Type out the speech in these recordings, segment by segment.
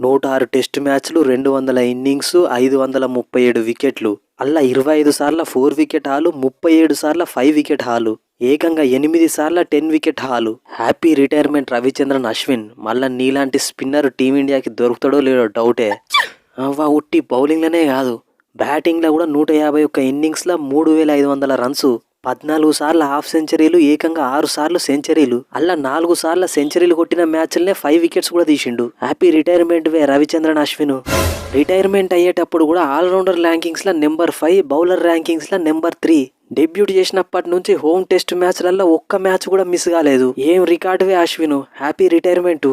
నూట ఆరు టెస్ట్ మ్యాచ్లు రెండు వందల ఇన్నింగ్స్ ఐదు వందల ముప్పై ఏడు వికెట్లు. అలా ఇరవై ఐదు సార్ల ఫోర్ వికెట్ హాలు ముప్పై ఏడు సార్ల ఫైవ్ వికెట్ హాలు. ఏకంగా ఎనిమిది సార్ల ten wicket haul. Happy retirement Ravichandran Ashwin. మళ్ళా నీలాంటి స్పిన్నర్ టీమిండియాకి దొరుకుతాడో లేడో డౌటే. అవ్వ ఉట్టి బౌలింగ్లోనే కాదు. బ్యాటింగ్లో కూడా నూట యాభై ఒక్క ఇన్నింగ్స్లో మూడు వేల ఐదు వందల రన్స్. పద్నాలుగు సార్లు హాఫ్ సెంచరీలు ఏకంగా ఆరు సార్లు సెంచరీలు. అలా నాలుగు సార్లు సెంచరీలు కొట్టిన మ్యాచ్లనే ఫైవ్ వికెట్స్ కూడా తీసిండు. హ్యాపీ రిటైర్మెంట్ వే రవిచంద్రన్ అశ్విన్. రిటైర్మెంట్ అయ్యేటప్పుడు కూడా ఆల్రౌండర్ ర్యాంకింగ్స్లో నెంబర్ ఫైవ్ బౌలర్ ర్యాంకింగ్స్లో నెంబర్ త్రీ. డెబ్యూట్ చేసినప్పటి నుంచి హోమ్ టెస్ట్ మ్యాచ్లలో ఒక్క మ్యాచ్ కూడా మిస్ కాలేదు. ఏం రికార్డు వే అశ్విన్? Happy retirement.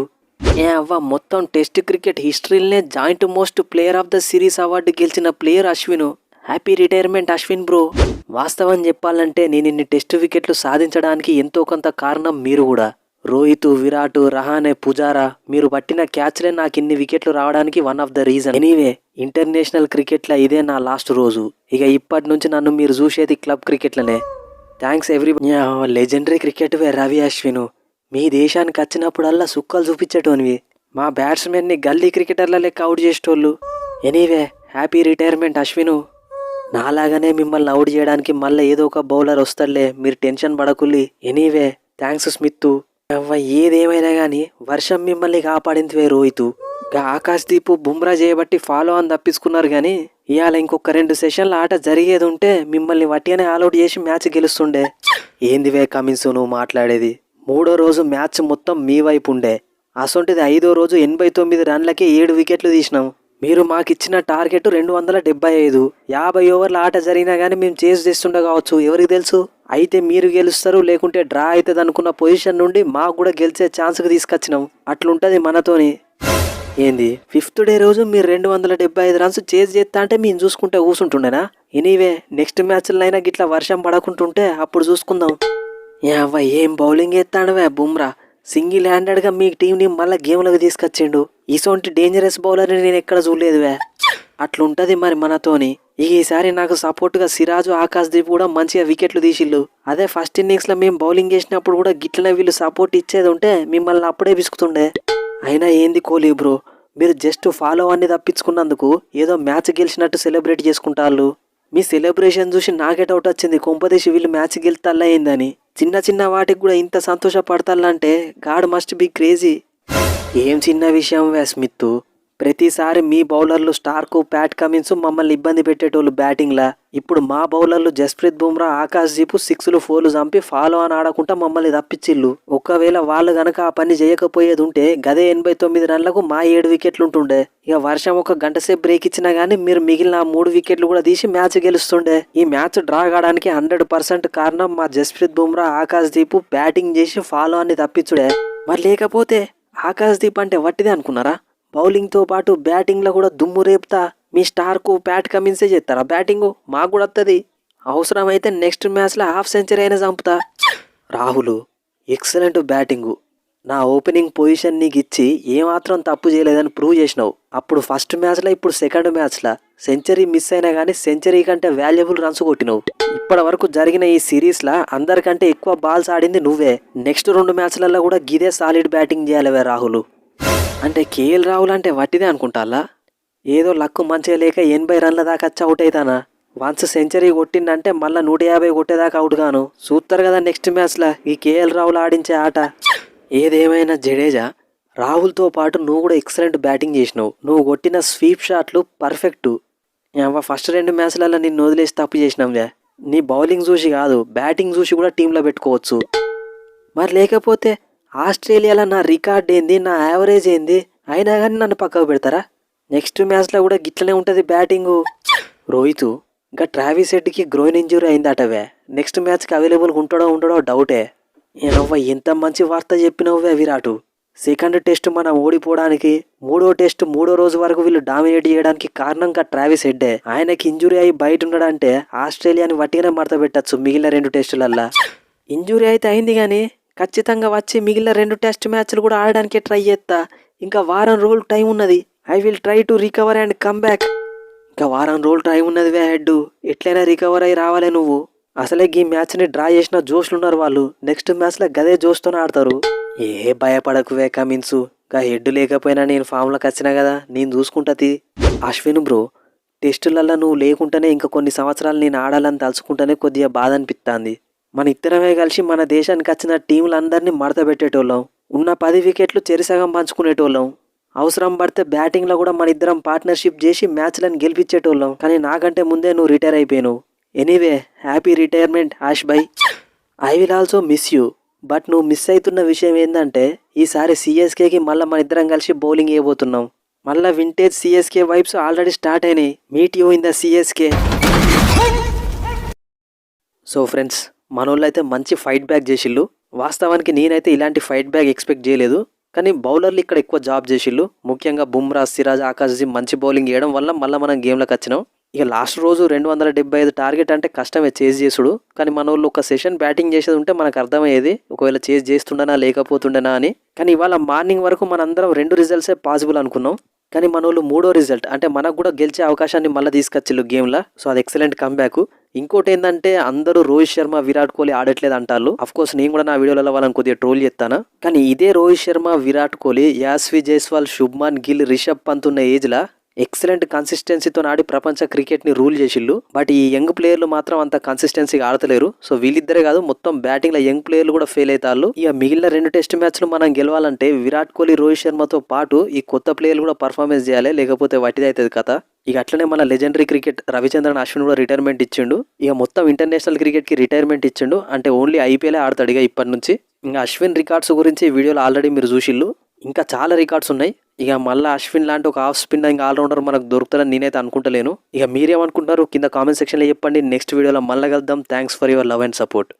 ఏ అవ్వ మొత్తం test cricket హిస్టరీలనే joint most player of the series award గెలిచిన player Ashwin. Happy retirement Ashwin bro వాస్తవం చెప్పాలంటే నేను ఇన్ని టెస్ట్ వికెట్లు సాధించడానికి ఎంతో కొంత కారణం మీరు కూడా. రోహిత్ విరాట్ రహానే పుజారా మీరు పట్టిన క్యాచ్లే నాకు ఇన్ని వికెట్లు రావడానికి one of the reason anyway international క్రికెట్లో ఇదే నా లాస్ట్ రోజు. ఇక ఇప్పటి నుంచి నన్ను మీరు చూసేది క్లబ్ క్రికెట్లనే థ్యాంక్స్ ఎవ్రీ లెజెండరీ క్రికెట్ వే రవి అశ్విన్. మీ దేశానికి వచ్చినప్పుడల్లా సుక్కలు చూపించేటోనివి. మా బ్యాట్స్మెన్ని గల్లీ క్రికెటర్ల లెక్క అవుట్ చేసేటోళ్ళు. ఎనీవే హ్యాపీ రిటైర్మెంట్ అశ్విను నాలాగానే మిమ్మల్ని అవుట్ చేయడానికి మళ్ళీ ఏదో ఒక బౌలర్ వస్తాడులే. మీరు టెన్షన్ పడకుల్లి. ఎనీవే థ్యాంక్స్ స్మిత్ అవ్వ ఏదేమైనా కానీ వర్షం మిమ్మల్ని కాపాడింది రోహిత్. గా ఆకాశ్ దీపు బుమ్రా చేయబట్టి ఫాలో అని తప్పించుకున్నారు కానీ ఇవాళ ఇంకొక రెండు సెషన్ల ఆట జరిగేది ఉంటే మిమ్మల్ని వట్టిగానే ఆల్అౌట్ చేసి మ్యాచ్ గెలుస్తుండే. ఏందివే కమిన్స్ నువ్వు మాట్లాడేది? మూడో రోజు మ్యాచ్ మొత్తం మీ వైపు ఉండే. అసొంటిది ఐదో రోజు ఎనభై తొమ్మిది రన్లకే ఏడు వికెట్లు తీసినాం. మీరు మాకిచ్చిన టార్గెట్ రెండు వందల డెబ్బై ఐదు. యాభై ఓవర్ల ఆట జరిగినా కానీ మేము చేసి చేస్తుండే కావచ్చు. ఎవరికి తెలుసు? అయితే మీరు గెలుస్తారు లేకుంటే డ్రా అవుతుంది అనుకున్న పొజిషన్ నుండి మాకు కూడా గెలిచే ఛాన్స్కి తీసుకొచ్చినాం. అట్లుంటుంది మనతోని. ఏంది? ఫిఫ్త్ డే రోజు మీరు రెండు వందల డెబ్బై ఐదు రన్స్ చేజ్ చేస్తా అంటే మేము చూసుకుంటే కూర్చుంటుండేనా ఎనీవే నెక్స్ట్ మ్యాచ్లైనా గిట్లా వర్షం పడకుంటుంటే అప్పుడు చూసుకుందాం. యావ్వ ఏం బౌలింగ్ ఎత్తాడవే బుమ్రా? సింగిల్ హ్యాండెడ్గా మీ టీంని మళ్ళీ గేమ్లోకి తీసుకొచ్చిండు. ఇసొంటి డేంజరస్ బౌలర్ని నేను ఎక్కడ చూడలేదువే అట్లుంటుంది మరి మనతోని. ఇక ఈసారి నాకు సపోర్ట్గా సిరాజు ఆకాశ్దీప్ కూడా మంచిగా వికెట్లు తీసిళ్ళు. అదే ఫస్ట్ ఇన్నింగ్స్లో మేము బౌలింగ్ చేసినప్పుడు కూడా గిట్లనే వీళ్ళు సపోర్ట్ ఇచ్చేది ఉంటే మిమ్మల్ని అప్పుడే విసుకుతుండే అయినా ఏంది కోహ్లీ బ్రో? మీరు జస్ట్ ఫాలో అన్ని తప్పించుకున్నందుకు ఏదో మ్యాచ్ గెలిచినట్టు సెలబ్రేట్ చేసుకుంటారు మీ సెలబ్రేషన్ చూసి నాకే డౌట్ వచ్చింది. కొంపదేశి వీళ్ళు మ్యాచ్ గెలుతల్లయిందని చిన్న చిన్న వాటికి కూడా ఇంత సంతోషపడతాలంటే గాడ్ మస్ట్ బి క్రేజీ ఏం చిన్న విషయం వే స్మిత్? ప్రతిసారి మీ బౌలర్లు స్టార్కు ప్యాట్ కమిన్స్ మమ్మల్ని ఇబ్బంది పెట్టేటోళ్ళు బ్యాటింగ్లా. ఇప్పుడు మా బౌలర్లు జస్ప్రీత్ బుమ్రా ఆకాశ్ దీపు సిక్స్లు ఫోర్లు చంపి ఫాలో అని ఆడకుండా మమ్మల్ని తప్పించిల్లు ఒకవేళ వాళ్ళు గనక ఆ పని చేయకపోయేది ఉంటే గదే ఎనభై తొమ్మిది రన్లకు మా ఏడు వికెట్లు ఉంటుండే ఇక వర్షం ఒక గంట సేపు బ్రేక్ ఇచ్చినా గానీ మీరు మిగిలిన మూడు వికెట్లు కూడా తీసి మ్యాచ్ గెలుస్తుండే. ఈ మ్యాచ్ డ్రా కావడానికి హండ్రెడ్ పర్సెంట్ కారణం మా జస్ప్రీత్ బుమ్రా ఆకాశ్ దీపు బ్యాటింగ్ చేసి ఫాలో అని తప్పించుడే మరి లేకపోతే ఆకాశ్ దీప్ అంటే వట్టిదే అనుకున్నారా? బౌలింగ్తో పాటు బ్యాటింగ్లో కూడా దుమ్ము రేపుతా. మీ స్టార్కు బ్యాట్ కమిన్సే చేస్తారా? బ్యాటింగు మాకు కూడా వస్తుంది అవసరమైతే నెక్స్ట్ మ్యాచ్లో హాఫ్ సెంచరీ అయినా చంపుతా. Rahul excellent batting. నా ఓపెనింగ్ పొజిషన్ నీకు ఇచ్చి ఏమాత్రం తప్పు చేయలేదని ప్రూవ్ చేసినావు. అప్పుడు ఫస్ట్ మ్యాచ్లో ఇప్పుడు సెకండ్ మ్యాచ్లో? సెంచరీ మిస్ అయినా కానీ సెంచరీ కంటే వాల్యుబుల్ రన్స్ కొట్టినావు. ఇప్పటి వరకు జరిగిన ఈ సిరీస్లో అందరికంటే ఎక్కువ బాల్స్ ఆడింది నువ్వే. నెక్స్ట్ రెండు మ్యాచ్లలో కూడా గిదే సాలిడ్ బ్యాటింగ్ చేయాలివే రాహుల్. అంటే కేఎల్ రాహుల్ అంటే వట్టిదే అనుకుంటాలా ఏదో లక్కు మంచిగా లేక ఎనభై రన్ల దాకా వచ్చి అవుట్ అవుతానా వన్స్ సెంచరీ కొట్టిందంటే మళ్ళీ నూట యాభై కొట్టేదాకా అవుట్ గాను. చూస్తారు కదా నెక్స్ట్ మ్యాచ్లో ఈ కేఎల్ రాహుల్ ఆడించే ఆట. ఏదేమైనా జడేజా? రాహుల్తో పాటు నువ్వు కూడా ఎక్సలెంట్ బ్యాటింగ్ చేసినావు. నువ్వు కొట్టిన స్వీప్ షాట్లు పర్ఫెక్ట్ ఫస్ట్ రెండు మ్యాచ్లలో నిన్ను వదిలేసి తప్పు చేసినాంలే. నీ బౌలింగ్ చూసి కాదు బ్యాటింగ్ చూసి కూడా టీంలో పెట్టుకోవచ్చు. మరి లేకపోతే ఆస్ట్రేలియాలో నా రికార్డ్ ఏంది నా యావరేజ్ ఏంది? అయినా కానీ నన్ను పక్కకు పెడతారా? నెక్స్ట్ మ్యాచ్లో కూడా గిట్లనే ఉంటుంది బ్యాటింగు. రోహిత్ ఇంకా ట్రావీస్ హెడ్కి గ్రోయిన్ ఇంజురీ అయిందటవే నెక్స్ట్ మ్యాచ్కి అవైలబుల్గా ఉంటాడో ఉండడో డౌటే. ఏనవ్వ ఎంత మంచి వార్త చెప్పినవ్వే విరాటు. సెకండ్ టెస్ట్ మనం ఓడిపోవడానికి మూడో టెస్ట్ మూడో రోజు వరకు వీళ్ళు డామినేట్ చేయడానికి కారణంగా ట్రావిస్ హెడ్డే. ఆయనకి ఇంజురీ అయి బయట ఉండడంటే ఆస్ట్రేలియాని వట్టిగానే మడత పెట్టచ్చు మిగిలిన రెండు టెస్టులల్లా. ఇంజురీ అయితే అయింది కానీ ఖచ్చితంగా వచ్చి మిగిలిన రెండు టెస్ట్ మ్యాచ్లు కూడా ఆడడానికి ట్రై చేస్తా. ఇంకా వారం రోజులు టైం ఉన్నది. I will try to recover and come back. ఇంకా వారం రోజులు టైం ఉన్నది వే హెడ్. ఎట్లయినా రికవర్ అయి రావాలి నువ్వు. అసలే ఈ మ్యాచ్ని డ్రా చేసిన జోష్లు ఉన్నారు వాళ్ళు. నెక్స్ట్ మ్యాచ్లో గదే జోష్తోనే ఆడతారు. ఏ భయపడకువే కమిన్స్. ఇంకా హెడ్ లేకపోయినా నేను ఫామ్లోకి వచ్చినా కదా. నేను చూసుకుంటది అశ్విన్ బ్రో టెస్టులల్లో నువ్వు లేకుంటేనే ఇంకా కొన్ని సంవత్సరాలు నేను ఆడాలని తలుచుకుంటేనే కొద్దిగా బాధ అనిపిస్తుంది మన ఇద్దరమే కలిసి మన దేశానికి వచ్చిన టీంలందరినీ మడత పెట్టేటోళ్ళం. ఉన్న పది వికెట్లు చెరిసగం పంచుకునేటోళ్ళం. అవసరం పడితే బ్యాటింగ్లో కూడా మన ఇద్దరం పార్ట్నర్షిప్ చేసి మ్యాచ్లను గెలిపించేటోళ్ళం. కానీ నాకంటే ముందే నువ్వు రిటైర్ అయిపోయావు anyway happy retirement Ash bye. I will also miss you. But నువ్వు మిస్ అవుతున్న విషయం ఏంటంటే ఈసారి సిఎస్కేకి మళ్ళీ మన ఇద్దరం కలిసి బౌలింగ్ వేయబోతున్నాం. మళ్ళీ vintage CSK vibes already start అయినాయి. Meet you in the CSK. So friends మనోళ్ళు అయితే మంచి ఫైట్ బ్యాక్ చేసిళ్ళు. వాస్తవానికి నేనైతే ఇలాంటి ఫైట్ బ్యాక్ ఎక్స్పెక్ట్ చేయలేదు. కానీ బౌలర్లు ఇక్కడ ఎక్కువ జాబ్ చేసిళ్ళు. ముఖ్యంగా బుమ్రా సిరాజ్ ఆకాశ్జీ మంచి బౌలింగ్ వేయడం వల్ల మళ్ళీ మనం గేమ్లోకి వచ్చినాం. ఇక లాస్ట్ రోజు రెండు వందల డెబ్బై ఐదు టార్గెట్ అంటే కష్టమే చేజ్ చేసుడు. కానీ మన వాళ్ళు ఒక సెషన్ బ్యాటింగ్ చేసేది ఉంటే మనకు అర్థమయ్యేది ఒకవేళ చేజ్ చేస్తుండనా లేకపోతుండనా అని. కానీ ఇవాళ మార్నింగ్ వరకు మనందరం రెండు రిజల్ట్సే పాసిబుల్ అనుకున్నాం. కానీ మన వాళ్ళు మూడో రిజల్ట్ అంటే మనకు కూడా గెలిచే అవకాశాన్ని మళ్ళీ తీసుకొచ్చిల్లు గేమ్లో సో అది ఎక్సలెంట్ కంబ్యాక్ ఇంకోటి ఏంటంటే అందరూ రోహిత్ శర్మ విరాట్ కోహ్లీ ఆడట్లేదు అంటారు అఫ్ కోర్స్ నేను కూడా నా వీడియోలలో వాళ్ళని కొద్దిగా ట్రోల్ చేస్తాను. కానీ ఇదే రోహిత్ శర్మ విరాట్ కోహ్లీ యాస్వి జైస్వాల్ శుభ్మాన్ గిల్ రిషబ్ పంత్ ఉన్న ఏజ్లా ఎక్సలెంట్ కన్సిస్టెన్సీతో ఆడి ప్రపంచ క్రికెట్ని రూల్ చేసిళ్ళు. బట్ ఈ యంగ్ ప్లేయర్లు మాత్రం అంత కన్సిస్టెన్సీగా ఆడతలేరు. సో వీళ్ళిద్దరే కాదు మొత్తం బ్యాటింగ్లో యంగ్ ప్లేయర్లు కూడా ఫెయిల్ అవుతారు ఇక మిగిలిన రెండు టెస్ట్ మ్యాచ్లు మనం గెలవాలంటే విరాట్ కోహ్లీ రోహిత్ శర్మతో పాటు ఈ కొత్త ప్లేయర్లు కూడా పర్ఫార్మెన్స్ చేయాలి. లేకపోతే వట్టిది కదా కథ. ఇక అట్లనే మన లెజెండరీ క్రికెట్ రవిచంద్రన్ అశ్విన్ కూడా రిటైర్మెంట్ ఇచ్చిండు. ఇక మొత్తం ఇంటర్నేషనల్ క్రికెట్కి రిటైర్మెంట్ ఇచ్చిండు. అంటే ఓన్లీ ఐపీఎల్ ఆడతాడు ఇక ఇప్పటి నుంచి. ఇంకా అశ్విన్ రికార్డ్స్ గురించి వీడియోలో ఆల్రెడీ మీరు చూసిళ్ళు. ఇంకా చాలా రికార్డ్స్ ఉన్నాయి. ఇక మళ్ళీ అశ్విన్ లాంటి ఒక ఆఫ్ స్పిన్ ఇంకా ఆల్రౌండర్ మనకు దొరుకుతారని నేనైతే అనుకుంటలేను. ఇక మీరేమనుకుంటారు కింద కామెంట్ సెక్షన్లో చెప్పండి. నెక్స్ట్ వీడియోలో మళ్ళీ కలుద్దాం. Thanks for your love and support